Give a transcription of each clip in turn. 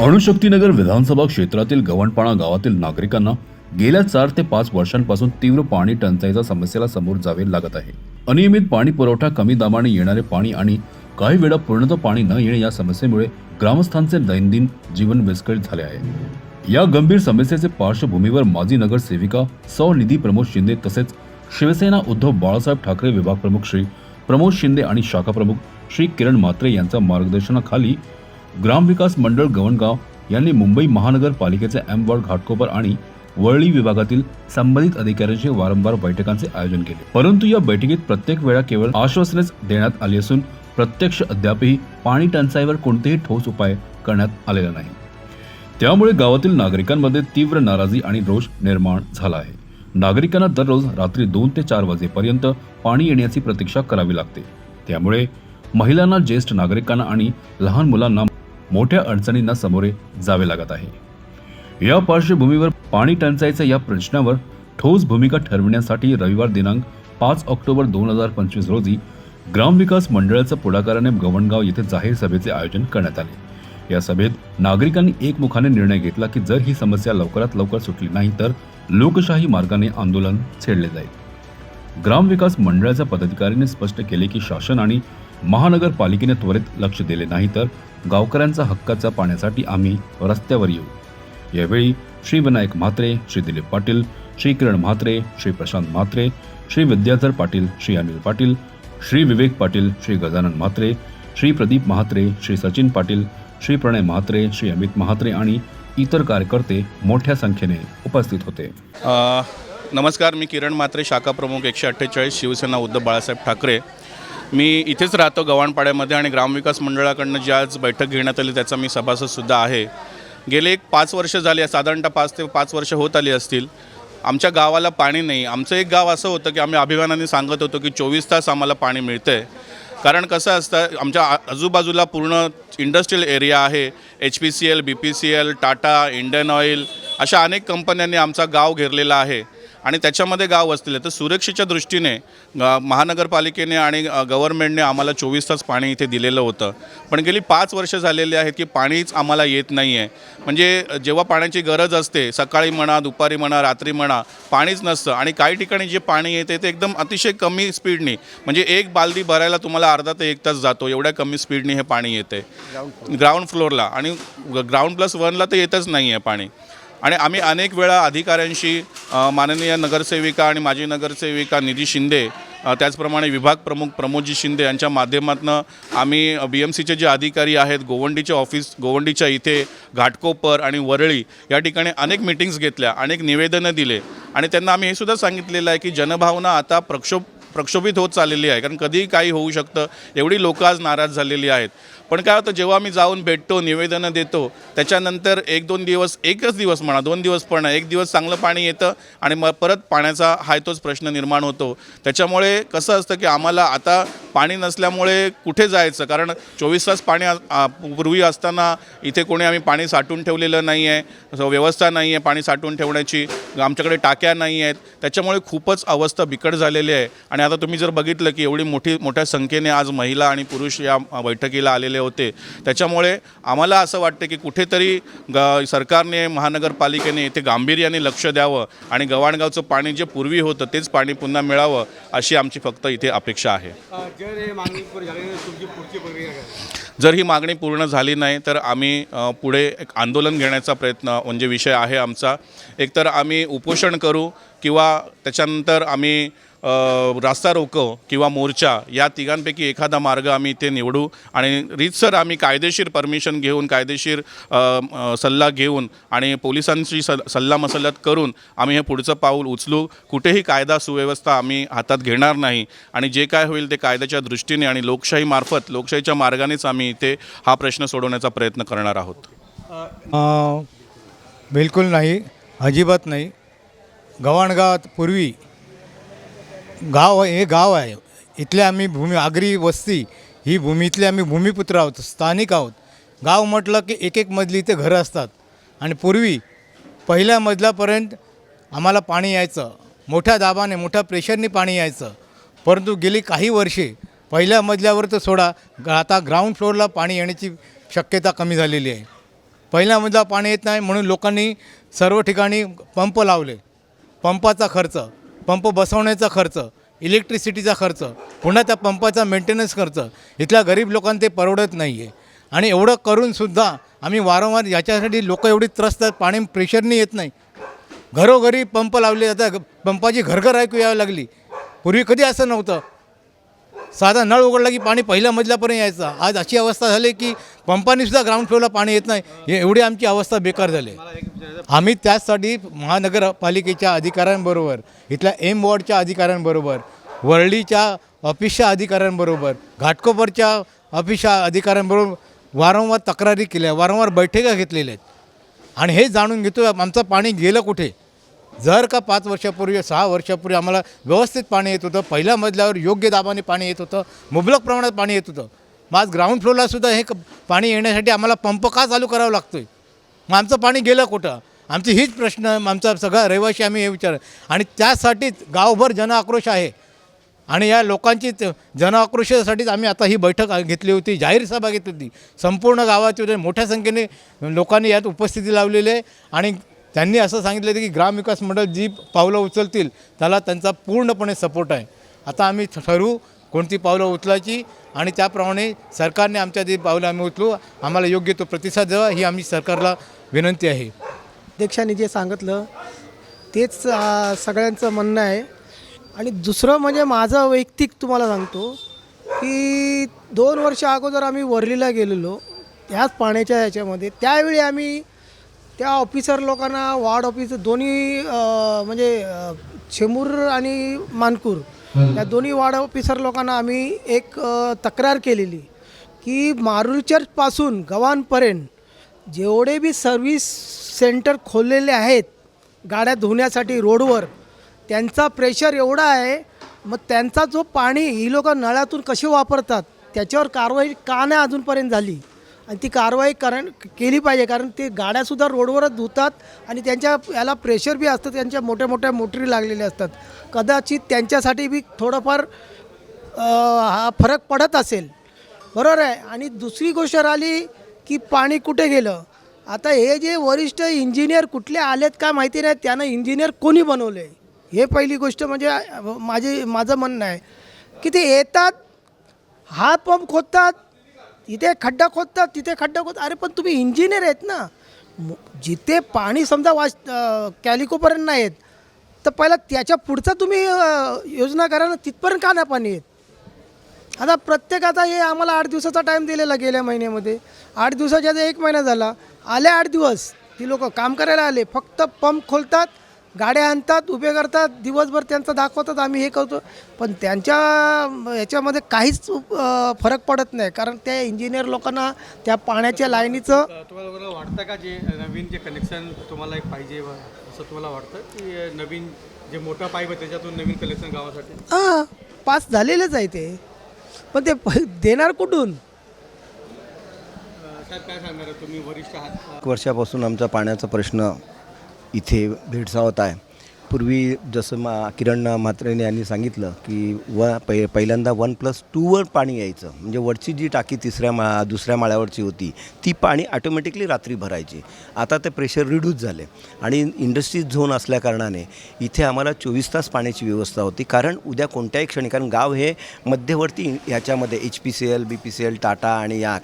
अणुशक्तीनगर विधानसभा क्षेत्रातील गव्हाणपाडा गावातील नागरिकांना गेल्या चार ते पाच वर्षांपासून तीव्र पाणी टंचाईच्या समस्येला समोर जावे लागत आहे. अनियमित पाणी पुरवठा कमी दाबाने येणारे पाणी आणि काही वेळा पूर्णतः पाणी न येणे या समस्येमुळे ग्रामस्थांचे दैनंदिन जीवन विस्कळीत झाले आहे. या गंभीर समस्येचे पार्श्वभूमीवर माजी नगरसेविका सौ निधी प्रमोद शिंदे तसेच शिवसेना उद्धव बाळासाहेब ठाकरे विभाग प्रमुख श्री प्रमोद शिंदे आणि शाखा प्रमुख श्री किरण म्हात्रे यांच्या मार्गदर्शनाखाली ग्रामविकास मंडळ गवणगाव यांनी मुंबई महानगरपालिकेचे एम वॉर्ड घाटकोपर आणि वरळी विभागातील संबंधित अधिकाऱ्यांशी वारंवार बैठकांचे आयोजन केले. परंतु या बैठकीत प्रत्येक वेळा केवळ आश्वासनेच देण्यात आली असून प्रत्यक्ष अद्यापही पाणी टंचाईवर कोणतेही ठोस उपाय करण्यात आलेला नाही. त्यामुळे गावातील नागरिकांमध्ये तीव्र नाराजी आणि रोष निर्माण झाला आहे. नागरिकांना दररोज रात्री दोन ते चार वाजेपर्यंत पाणी येण्याची प्रतीक्षा करावी लागते. त्यामुळे महिलांना ज्येष्ठ नागरिकांना आणि लहान मुलांना मोठ्या अडचणींना सामोरे जावे लागत आहे. या पार्श्वभूमीवर पाणी टंचाईचा या प्रश्नावर ठोस भूमिका ठरविण्यासाठी रविवार दिनांक पाच ऑक्टोबर दोन हजार पंचवीस रोजी ग्रामविकास मंडळाच्या पुढाकाराने गवणगाव येथे जाहीर सभेचे आयोजन करण्यात आले. या सभेत नागरिकांनी एकमुखाने निर्णय घेतला की जर ही समस्या लवकरात लवकर सुटली नाही तर लोकशाही मार्गाने आंदोलन छेडले जाईल. ग्रामविकास मंडळाच्या पदाधिकाऱ्यांनी स्पष्ट केले की शासन आणि महानगरपालिकेने त्वरित लक्ष दिले नाही तर गावकऱ्यांचा हक्काच्या पाण्यासाठी आम्ही रस्त्यावर येऊ. यावेळी श्री विनायक म्हात्रे श्री दिलीप पाटील श्री किरण म्हात्रे श्री प्रशांत म्हात्रे श्री विद्याधर पाटील श्री अनिल पाटील श्री विवेक पाटील श्री गजानन म्हात्रे श्री प्रदीप म्हात्रे श्री सचिन पाटील श्री प्रणय म्हात्रे श्री अमित म्हात्रे आणि इतर कार्यकर्ते मोठ्या संख्येने उपस्थित होते. नमस्कार मी किरण म्हात्रे शाखा प्रमुख एकशे अठ्ठेचाळीस शिवसेना उद्धव बाळासाहेब ठाकरे. मी इथेच राहतो गव्हाणपाड्यामध्ये आणि ग्रामविकास मंडळाकडनं जी आज बैठक घेण्यात आली त्याचा मी सभासदसुद्धा आहे. गेले एक पाच वर्ष झाली साधारणतः पाच ते पाच वर्ष होत आली असतील. आमच्या गावाला पाणी नाही. आमचं एक गाव असं होतं की आम्ही अभिमानाने सांगत होतो की चोवीस तास आम्हाला पाणी मिळतं आहे कारण कसं असतं आमच्या आजूबाजूला पूर्ण इंडस्ट्रीयल एरिया आहे. H P C L B P C L Tata Indian Oil अशा अनेक कंपन्यांनी आमचा गाव घेरलेला आहे. आणि त्याच्यामध्ये गाव वसलेलं आहे तर सुरक्षेच्या दृष्टीने महानगरपालिकेने आणि गव्हर्नमेंटने आम्हाला चोवीस तास पाणी इथे दिलेलं होतं. पण गेली पाच वर्ष झालेली आहेत की पाणीच आम्हाला येत नाही आहे म्हणजे जेव्हा पाण्याची गरज असते सकाळी म्हणा दुपारी म्हणा रात्री म्हणा पाणीच नसतं. आणि काही ठिकाणी जे पाणी येते ते एकदम अतिशय कमी स्पीडनी म्हणजे एक बालदी भरायला तुम्हाला अर्धा ते एक तास जातो एवढ्या कमी स्पीडनी हे पाणी येते. ग्राउंड फ्लोअरला आणि ग्राउंड प्लस वनला तर येतच नाही आहे पाणी. आणि आम्ही अनेक वेळा अधिकाऱ्यांशी माननीय नगरसेविका आणि माजी नगरसेविका निधी शिंदे त्याचप्रमाणे विभाग प्रमुख प्रमोदजी शिंदे यांच्या माध्यमातून आम्ही बी एम सीचे जे अधिकारी आहेत गोवंडीचे ऑफिस गोवंडीच्या इथे घाटकोपर आणि वरळी या ठिकाणी अनेक मिटिंग्स घेतल्या अनेक निवेदनं दिले. आणि त्यांना आम्ही हे सुद्धा सांगितलेलं आहे की जनभावना आता प्रक्षोभ प्रक्षोभित होत चाललेली आहे. कारण कधीही काही होऊ शकतं. एवढी लोक आज नाराज झालेली आहेत. पण काय होतं जेव्हा आम्ही जाऊन भेटतो निवेदनं देतो त्याच्यानंतर एक दोन दिवस एकच दिवस म्हणा दोन दिवस पण एक दिवस चांगलं पाणी येतं आणि मग परत पाण्याचा हा तोच प्रश्न निर्माण होतो. त्याच्यामुळे कसं असतं की आम्हाला आता पाणी नसल्यामुळे कुठे जायचं? कारण चोवीस तास पाणी पूर्वी असताना इथे कोणी आम्ही पाणी साठवून ठेवलेलं नाही आहे. असं व्यवस्था नाही आहे पाणी साठवून ठेवण्याची. आमच्याकडे टाक्या नाही आहेत. त्याच्यामुळे खूपच अवस्था बिकट झालेली आहे. आणि आता तुम्ही जर बघितलं की एवढी मोठी मोठ्या संख्येने आज महिला आणि पुरुष या बैठकीला आलेले होते त्याच्यामुळे आम्हाला असं वाटतं की कुठेतरी ग सरकारने महानगरपालिकेने इथे गांभीर्याने लक्ष द्यावं आणि गव्हाणगावचं पाणी जे पूर्वी होतं तेच पाणी पुन्हा मिळावं अशी आमची फक्त इथे अपेक्षा आहे. जर हे मागणी पूर्ण झाली नाही तर आम्ही पुढे एक आंदोलन घेण्याचा प्रयत्न म्हणजे विषय आहे आमचा. एकतर आम्ही उपोषण करू किंवा त्याच्यानंतर आम्ही रास्ता रोको किंवा मोर्चा या तिघांपैकी एखादा मार्ग आम्ही इथे निवडू. आणि रीतसर आम्ही कायदेशीर परमिशन घेऊन कायदेशीर सल्ला घेऊन आणि पोलिसांशी सल सल्ला मसलत करून आम्ही हे पुढचं पाऊल उचलू. कुठेही कायदा सुव्यवस्था आम्ही हातात घेणार नाही. आणि जे काय होईल ते कायद्याच्या दृष्टीने आणि लोकशाही मार्फत लोकशाहीच्या मार्गानेच आम्ही इथे हा प्रश्न सोडवण्याचा प्रयत्न करणार आहोत. बिलकुल नाही. अजिबात नाही. गव्हाणगावात पूर्वी गाव हे गाव आहे. इथले आम्ही भूमी आगरी वस्ती ही भूमी इथले आम्ही भूमिपुत्र आहोत स्थानिक आहोत. गाव म्हटलं की एक एक मजली इथे घरं असतात. आणि पूर्वी पहिल्या मजल्यापर्यंत आम्हाला पाणी यायचं. मोठ्या दाबाने मोठ्या प्रेशरने पाणी यायचं. परंतु गेली काही वर्षे पहिल्या मजल्यावर तर सोडा आता ग्राउंड फ्लोअरला पाणी येण्याची शक्यता कमी झालेली आहे. पहिल्या मजला पाणी येत नाही म्हणून लोकांनी सर्व ठिकाणी पंप लावले. पंपाचा खर्च. पंप बसवण्याचा खर्च इलेक्ट्रिसिटीचा खर्च पुन्हा त्या पंपाचा मेंटेनन्स खर्च इथल्या गरीब लोकांना ते परवडत नाही आहे आणि एवढं करूनसुद्धा आम्ही वारंवार याच्यासाठी लोकं एवढी त्रस्त आहेत पाणी प्रेशरनी येत नाही. घरोघरी पंप लावले जातात पंपाची घरघर ऐकू यावी लागली. पूर्वी कधी असं नव्हतं. साधा नळ उघडला की पाणी पहिल्या मजल्यापर्यंत यायचं. आज अशी अवस्था झाली की पंपानीसुद्धा ग्राउंड फ्लोरला पाणी येत नाही. हे एवढी आमची अवस्था बेकार झाली. आम्ही त्याचसाठी महानगरपालिकेच्या अधिकाऱ्यांबरोबर इथल्या एम वॉर्डच्या अधिकाऱ्यांबरोबर वरळीच्या ऑफिसच्या अधिकाऱ्यांबरोबर घाटकोपरच्या ऑफिसच्या अधिकाऱ्यांबरोबर वारंवार तक्रारी केल्या वारंवार बैठका घेतलेल्या आहेत. आणि हे जाणून घेतो आमचं पाणी गेलं कुठे? जर का पाच वर्षापूर्वी सहा वर्षापूर्वी आम्हाला व्यवस्थित पाणी येत होतं पहिल्या मजल्यावर योग्य दाबाने पाणी येत होतं मुबलक प्रमाणात पाणी येत होतं मग आज ग्राउंड फ्लोअरला सुद्धा हे पाणी येण्यासाठी आम्हाला पंप का चालू करावा लागतो आहे मग आमचं पाणी गेलं कुठं? आमची हीच प्रश्न आमचा सगळा रहिवाशी आम्ही हे विचार आणि त्यासाठीच गावभर जनआक्रोश आहे. आणि या लोकांची जनआक्रोशासाठीच आम्ही आता ही बैठक घेतली होती जाहीर सभा घेतली होती. संपूर्ण गावाची मोठ्या संख्येने लोकांनी यात उपस्थिती लावलेली आहे. आणि त्यांनी असं सांगितलं की ग्रामविकास मंडळ जी पावलं उचलतील त्याला त्यांचा पूर्णपणे सपोर्ट आहे. आता आम्ही ठरवू कोणती पावलं उचलायची आणि त्याप्रमाणे सरकारने आमच्या जी पावलं आम्ही उचलू आम्हाला योग्य तो प्रतिसाद द्यावा ही आम्ही सरकारला विनंती आहे. अध्यक्षांनी जे सांगितलं तेच सगळ्यांचं म्हणणं आहे. आणि दुसरं म्हणजे माझं वैयक्तिक तुम्हाला सांगतो की दोन वर्ष अगोदर आम्ही वरलीला गेलेलो त्याच पाण्याच्या ह्याच्यामध्ये. त्यावेळी आम्ही त्या ऑफिसर लोकांना वार्ड ऑफिस दोन्ही म्हणजे चेंबूर आणि मानपूर या दोन्ही वार्ड ऑफिसर लोकांना आम्ही एक तक्रार केलेली की मारुल चर्चपासून गव्हाणपर्यंत जेवढे बी सर्व्हिस सेंटर खोललेले आहेत गाड्या धुण्यासाठी रोडवर त्यांचा प्रेशर एवढा आहे मग त्यांचा जो पाणी ही लोक नळातून कसे वापरतात त्याच्यावर कारवाई का नाही अजूनपर्यंत झाली? आणि ती कारवाई कारण केली पाहिजे कारण ते गाड्यासुद्धा रोडवरच धुतात आणि त्यांच्या याला प्रेशर बी असतं त्यांच्या मोठ्या मोठ्या मोटरी लागलेल्या असतात. कदाचित त्यांच्यासाठी बी थोडंफार हा फरक पडत असेल. बरोबर आहे? आणि दुसरी गोष्ट राहिली की पाणी कुठे गेलं? आता हे जे वरिष्ठ इंजिनियर कुठले आलेत काय माहिती नाही त्यानं इंजिनियर कोणी बनवले हे पहिली गोष्ट म्हणजे माझे माझं म्हणणं आहे की ते येतात हा पंप खोदतात तिथे खड्डा खोदतात तिथे खड्डा खोद अरे पण तुम्ही इंजिनियर आहेत ना. जिथे पाणी समजा वाच कॅलिकोपर्यंत नाही येत तर पहिला त्याच्या पुढचा तुम्ही योजना करा ना तिथपर्यंत का नाही पाणी येत? आता प्रत्येक आता हे आम्हाला आठ दिवसाचा टाईम दिलेला गेल्या महिन्यामध्ये. आठ दिवसाच्या एक महिना झाला. आले आठ दिवस. ती लोक काम करायला आले. फक्त पंप खोलतात गाड्या आणतात उभे करतात दिवसभर त्यांचं दाखवतात आम्ही हे करतो. पण त्यांच्या ह्याच्यामध्ये काहीच फरक पडत नाही. कारण त्या इंजिनियर लोकांना त्या पाण्याच्या लाईनीचं तुम्हाला वाटतं का जे नवीन जे कनेक्शन तुम्हाला एक पाहिजे असं तुम्हाला वाटतं? की नवीन जे मोठं पाईप आहे त्याच्यातून नवीन कनेक्शन गावासाठी? हां पास झालेलेच आहे ते. पण ते देणार कुठून? साहेब काय सांगणार तुम्ही वरिष्ठ आहात. एक वर्षापासून आमचा पाण्याचा प्रश्न इथे भेडसावत आहे. पूर्वी जसं मा किरण म्हात्रेने यांनी सांगितलं की व पै पहिल्यांदा वन प्लस टूवर पाणी यायचं. म्हणजे वरची जी टाकी तिसऱ्या मा दुसऱ्या माळ्यावरची होती ती पाणी ऑटोमॅटिकली रात्री भरायची. आता ते प्रेशर रिड्यूस झाले. आणि इंडस्ट्रीज झोन असल्याकारणाने इथे आम्हाला चोवीस तास पाण्याची व्यवस्था होती. कारण उद्या कोणत्याही क्षणी कारण गाव हे मध्यवर्ती ह्याच्यामध्ये H P C L B P C L Tata आणि या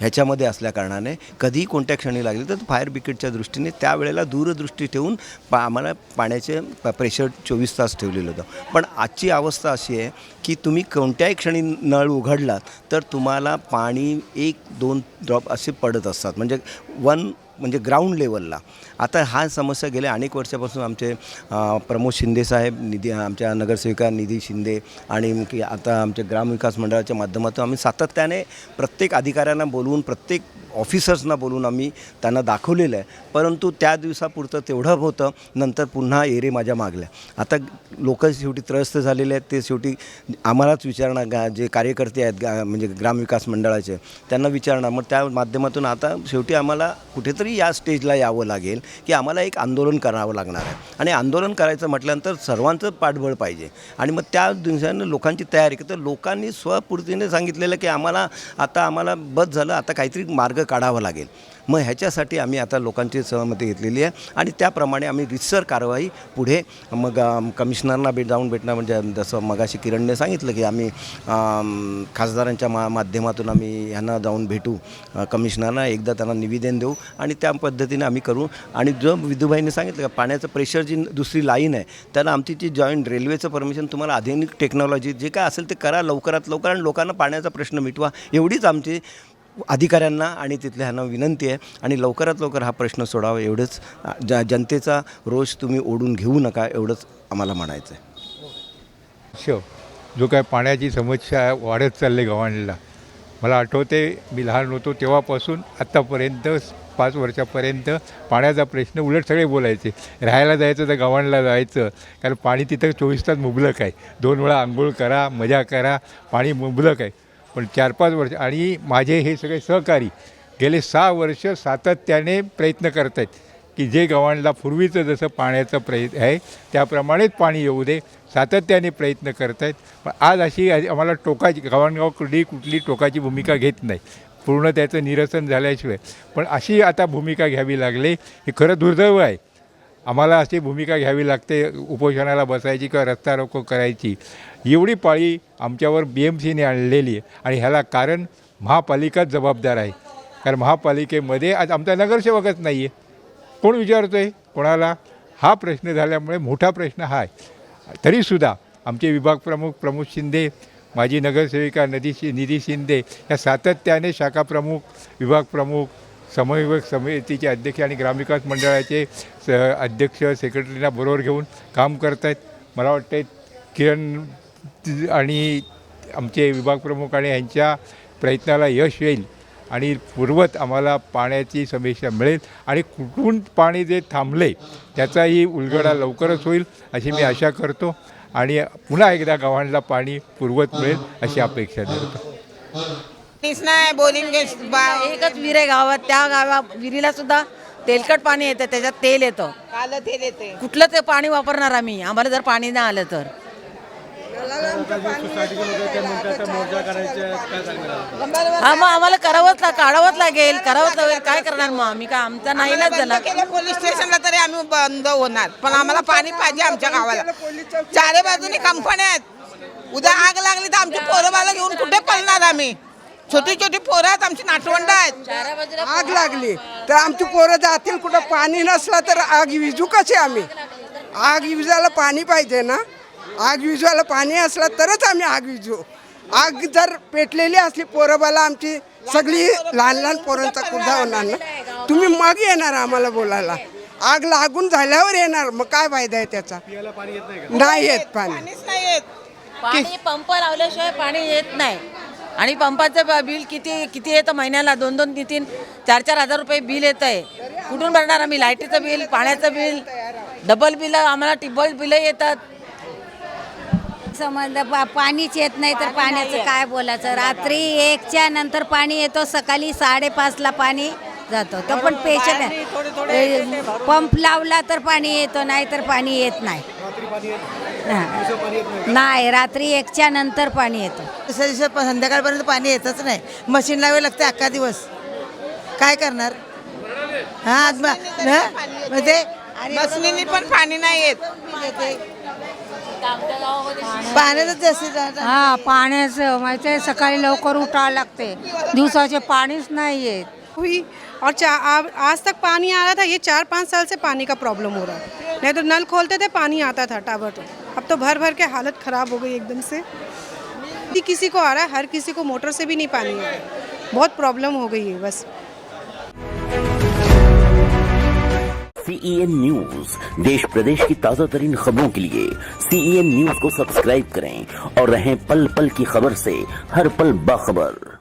ह्याच्यामध्ये असल्याकारणाने कधीही कोणत्या क्षणी लागली तर फायर ब्रिगेडच्या दृष्टीने त्यावेळेला दूरदृष्टी ठेवून पा आम्हाला पाण्याचे प- प्रेशर चोवीस तास ठेवलेलं होतं. पण आजची अवस्था अशी आहे की तुम्ही कोणत्याही क्षणी नळ उघडलात तर तुम्हाला पाणी एक दोन ड्रॉप असे पडत असतात. म्हणजे वन म्हणजे ग्राउंड लेवलला आता हा समस्या गेल्या अनेक वर्षापासून आमचे प्रमोद शिंदे साहेब निधी आमच्या नगरसेविका निधी शिंदे आणि की आता आमच्या ग्रामविकास मंडळाच्या माध्यमातून आम्ही सातत्याने प्रत्येक अधिकाऱ्यांना बोलवून प्रत्येक ऑफिसर्सना बोलून आम्ही त्यांना दाखवलेलं आहे. परंतु त्या दिवसापुरतं तेवढं होतं नंतर पुन्हा एरे माझ्या मागल्या. आता लोक शेवटी त्रस्त झालेले आहेत ते शेवटी आम्हालाच विचारणार गा जे कार्यकर्ते आहेत गा म्हणजे ग्रामविकास मंडळाचे त्यांना विचारणार मग त्या माध्यमातून आता शेवटी आम्हाला कुठेतरी या स्टेजला यावं लागेल की आम्हाला एक आंदोलन करावं लागणार आहे. आणि आंदोलन करायचं म्हटल्यानंतर सर्वांचं पाठबळ पाहिजे. आणि मग त्या दिवसानं लोकांची तयारी तर लोकांनी स्वपूर्तीने सांगितलेलं की आम्हाला आता आम्हाला बस झालं आता काहीतरी मार्ग काढावं लागेल. मग ह्याच्यासाठी आम्ही आता लोकांची सहमती घेतलेली आहे आणि त्याप्रमाणे आम्ही रितसर कारवाई पुढे मग कमिशनरना भेट जाऊन भेटणं म्हणजे जसं मगाशी किरणने सांगितलं की आम्ही खासदारांच्या मा माध्यमातून आम्ही ह्यांना जाऊन भेटू. कमिशनरना एकदा त्यांना निवेदन देऊ आणि त्या पद्धतीने आम्ही करू. आणि जो विधूबाईंनी सांगितलं का पाण्याचं प्रेशर जी दुसरी लाईन आहे त्याला आमची जी जॉईंट रेल्वेचं परमिशन तुम्हाला आधुनिक टेक्नॉलॉजी जे काय असेल ते करा लवकरात लवकर आणि लोकांना पाण्याचा प्रश्न मिटवा. एवढीच आमची अधिकाऱ्यांना आणि तिथल्या ह्यांना विनंती आहे आणि लवकरात लवकर हा प्रश्न सोडावा एवढंच. ज जनतेचा रोष तुम्ही ओढून घेऊ नका एवढंच आम्हाला म्हणायचं आहे. शो जो काय पाण्याची समस्या वाढत चालली गव्हाणला मला आठवते मी लहान होतो तेव्हापासून आत्तापर्यंत पाच वर्षापर्यंत पाण्याचा प्रश्न उलट सगळे बोलायचे. राहायला जायचं तर गव्हाणला जायचं कारण पाणी तिथं चोवीस तास मुबलक आहे. दोन वेळा आंघोळ करा मजा करा पाणी मुबलक आहे. पण चार पाच वर्ष आणि माझे हे सगळे सहकारी गेले सहा वर्ष सातत्याने प्रयत्न करत आहेत की जे गव्हाणला पूर्वीचं जसं पाण्याचं प्रयत् आहे त्याप्रमाणेच पाणी येऊ दे. सातत्याने प्रयत्न करत आहेत पण आज अशी आम्हाला टोकाची गव्हाणगाव कुठली कुठली टोकाची भूमिका घेत नाही. पूर्ण त्याचं निरसन झाल्याशिवाय. पण अशी आता भूमिका घ्यावी लागली. हे खरं दुर्दैव आहे. आम्हाला अशी भूमिका घ्यावी लागते उपोषणाला बसायची किंवा रस्ता रोको करायची. एवढी पाळी आमच्यावर बी एम सीने आणलेली आहे आणि ह्याला कारण महापालिकाच जबाबदार आहे. कारण महापालिकेमध्ये आज आमचा नगरसेवकच नाही आहे कोण विचारतो आहे कोणाला? हा प्रश्न झाल्यामुळे मोठा प्रश्न हा आहे. तरीसुद्धा आमचे विभाग प्रमुख प्रमोद शिंदे माजी नगरसेविका नदी शि निधी शिंदे या सातत्याने शाखा प्रमुख विभाग प्रमुख समन्वयक समितीचे अध्यक्ष आणि ग्रामविकास मंडळाचे स अध्यक्ष सेक्रेटरीना बरोबर घेऊन काम करत आहेत मला वाटतं किरण आणि आमचे विभाग प्रमुख आणि यांच्या प्रयत्नाला यश येईल आणि पूर्वत आम्हाला पाण्याची समीक्षा मिळेल आणि कुठून पाणी जे थांबले त्याचाही उलगडा लवकरच होईल अशी मी आशा करतो आणि पुन्हा एकदा गव्हाणला पाणी पूर्वत मिळेल अशी अपेक्षा धरतो. नाही बोरिंग एकच विहीर आहे गावात त्या गावा विहिरीला सुद्धा तेलकट पाणी येतं त्याच्यात तेल येतं. तेल येते. कुठलं ते पाणी वापरणार आम्ही? आम्हाला जर पाणी नाही आलं तर. ते हा मग आम्हाला करावंच ला काढावंच लागेल करावंच लागेल. काय करणार मग आम्ही? काय आमचा नाहीलाच झाला केलं पोलीस स्टेशनला तरी आम्ही बंद होणार. पण आम्हाला पाणी पाहिजे आमच्या गावाला. चारे बाजूनी कंपन्या आहेत. उद्या आग लागली तर आमची पोरं बाला घेऊन कुठे पळणार आम्ही? छोटी छोटी पोरं आहेत आमची नातवंड आहेत. आग लागली. तर आमची पोरं जातील कुठं पाणी नसलं तर आग विजू कसे आम्ही? आग विजायला पाणी पाहिजे ना? आग विजवायला पाणी असलं तरच आम्ही आग विजू. आग जर पेटलेली असली पोरबाला आमची सगळी लहान लहान पोरांचा कुर्धा होणार ना? तुम्ही मग येणार आम्हाला बोलायला. आग लागून झाल्यावर येणार. मग काय फायदा आहे त्याचा? नाही येत पाणी. पाणीच नाही येत. पाणी पंप लावल्याशिवाय पाणी येत नाही. आणि पंपाचं ब- बिल किती किती येतं महिन्याला? दोन दोन तीन तीन चार चार हजार रुपये बिल येत आहे कुठून भरणार आम्ही? लाईटीचं बिल पाण्याचं बिल डबल बिल आम्हाला टिबल बिलं येतात. समजलं. पा- पाणीच येत नाही तर पाण्याचं काय बोलायचं? रात्री एकच्या नंतर पाणी येतो सकाळी साडेपाचला पाणी जातो. तो पण पेशंट पंप लावला तर पाणी येतो नाही तर पाणी येत नाही. हा. नाही? रात्री एकच्या नंतर पाणी येतं. दुसऱ्या दिवशी प- संध्याकाळपर्यंत पाणी येतच नाही. मशीन लावावे लागते अख्खा दिवस. काय करणार? हा म्हणजे मशिनीनी पण पाणी नाही येत. पाण्याचं जास्तीत हा पाण्याचं माहिती आहे सकाळी लवकर उठावं लागते. दिवसाचे पाणीच नाही येत. हुई और चा, आ, आज तक पानी आ रहा था ये चार पाँच साल से पानी का प्रॉब्लम हो रहा है। नहीं तो नल खोलते थे, पानी आता था टावर अब तो भर भर के हालत ख़राब हो गई एकदम से। यदि किसी को आ रहा है, हर किसी को मोटर से भी नहीं पानी है। बहुत प्रॉब्लम हो गई है, बस। सीईएन न्यूज़ देश प्रदेश की ताज़ा तरीन खबरों के लिए सीईएन न्यूज़ को सब्सक्राइब करें और रहें पल पल की खबर से हर पल बाखबर।